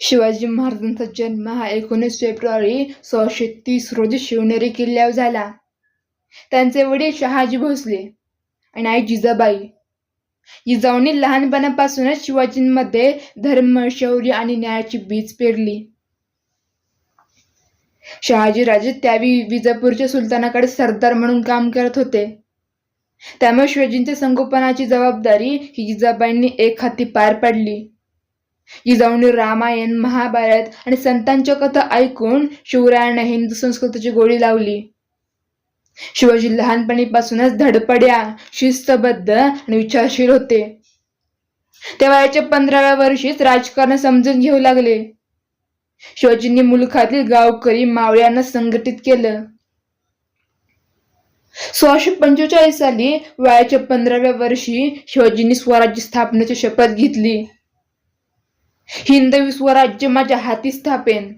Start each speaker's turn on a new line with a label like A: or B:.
A: शिवाजी महाराजांचा जन्म हा एकोणीस फेब्रुवारी सोळाशे तीस रोजी शिवनेरी किल्ल्यावर झाला. त्यांचे वडील शहाजी भोसले आणि आई जिजाबाई. जिजाऊंनी लहानपणापासूनच शिवाजींमध्ये धर्म शौर्य आणि न्यायाची बीज पेरली. शहाजी राजे त्यावेळी विजापूरच्या सुलतानाकडे सरदार म्हणून काम करत होते. त्यामुळे शिवाजींच्या संगोपनाची जबाबदारी ही जिजाबाईंनी एक हाती पार पाडली. जिजाऊंनी रामायण महाभारत आणि संतांच्या कथा ऐकून शिवरायानं हिंदू संस्कृतीची गोळी लावली. शिवाजी लहानपणीपासूनच धडपड्या शिस्तबद्ध आणि विचारशील होते. त्या वयाच्या पंधराव्या वर्षीच राजकारण समजून घेऊ लागले. शिवाजींनी मुलखातील गावकरी मावळ्यांना संघटित केलं. सोळाशे पंचेचाळीस साली वयाच्या पंधराव्या वर्षी शिवाजींनी स्वराज्य स्थापनेची शपथ घेतली. हिंदवी स्वराज्य माझ्या हाती स्थापेन.